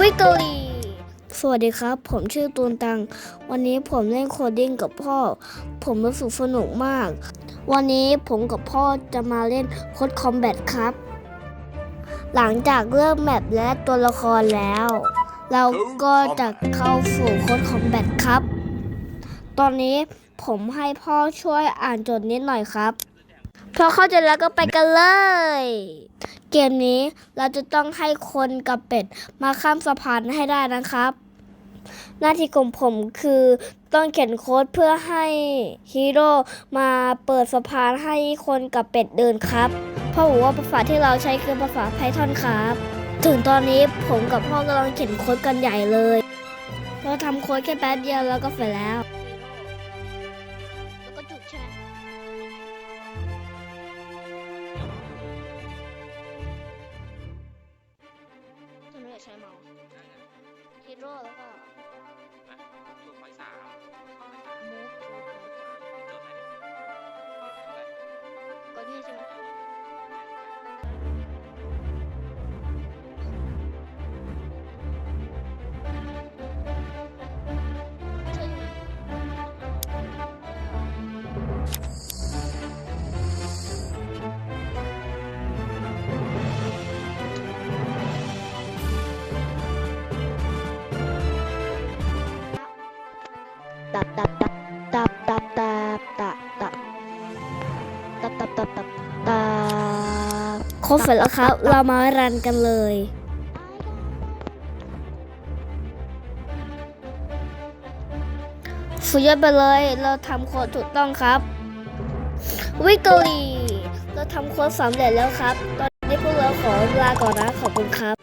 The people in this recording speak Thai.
วิกตอรีสวัสดีครับ ผมชื่อตูนตัง วันนี้ผมเล่นโคดดิ้งกับพ่อ ผมรู้สึกสนุกมาก วันนี้ผมกับพ่อจะมาเล่นโคดคอมแบทครับ หลังจากเริ่มแมปและตัวละครแล้ว เราก็จะเข้าสู่โคดคอมแบทครับ ตอนนี้ผมให้พ่อช่วยอ่านโจทย์นิดหน่อยครับพอเข้าใจแล้วก็ไปกันเลย เกมนี้เราจะต้องให้คนกับเป็ดมาข้ามสะพานให้ได้นะครับ หน้าที่ของผมคือต้องเขียนโค้ดเพื่อให้ฮีโร่มาเปิดสะพานให้คนกับเป็ดเดินครับ เพราะบอกว่าภาษาที่เราใช้คือภาษา Python ครับ ถึงตอนนี้ผมกับพ่อกำลังเขียนโค้ดกันใหญ่เลย เราทำโค้ดแค่แป๊บเดียวแล้วก็เสร็จแล้ว 眉毛，记的话。 ตับตับตับตับตับตับตับตับตับตับตับตับตับครบเสร็จแล้วครับ เรามารันกันเลยสุดยอดไปเลย เราทำโค้ดถูกต้องครับ วิกตอรี่ เราทำโค้ดสำเร็จแล้วครับ ตอนนี้พวกเราขอลาก่อนนะ ขอบคุณครับ